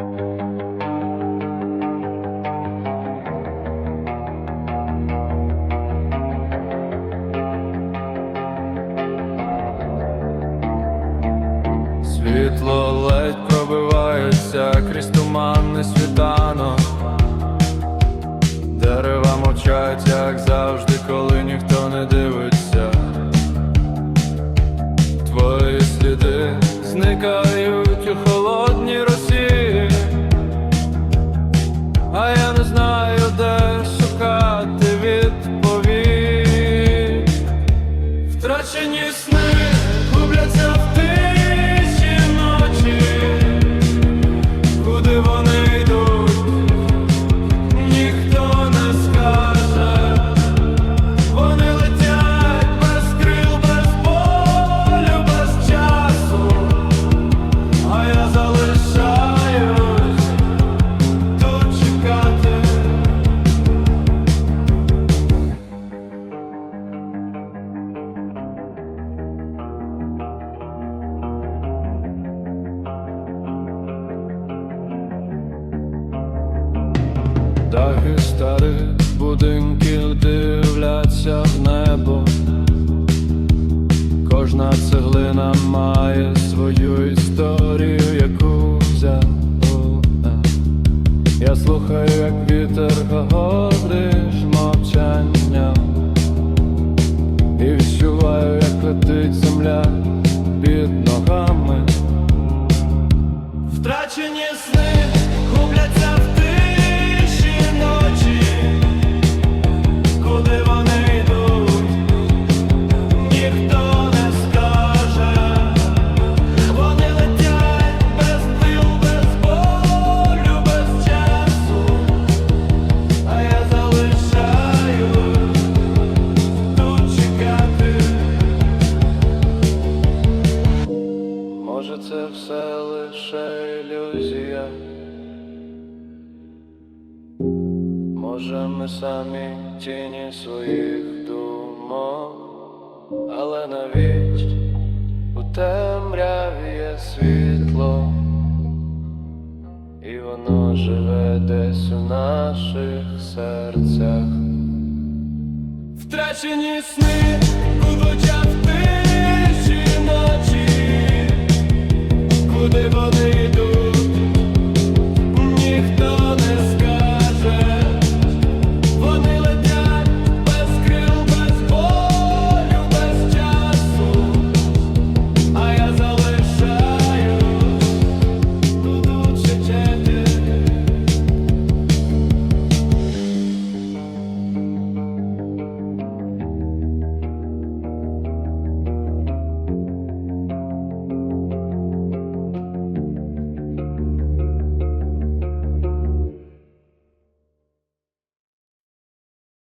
Світло ледь пробивається крізь туманний світанок. Дерева мовчать, як завжди, Дахи старих будинків дивляться в небо. Кожна цеглина має свою історію, яку взяв. Я слухаю, як вітер говориш мовчанням І відчуваю, як летить земля Може, це все лише ілюзія. Може, ми самі тіні своїх думок, але навіть у темряві є світло, і воно живе десь у наших серцях. Втрачені сни, будуть Hallelujah.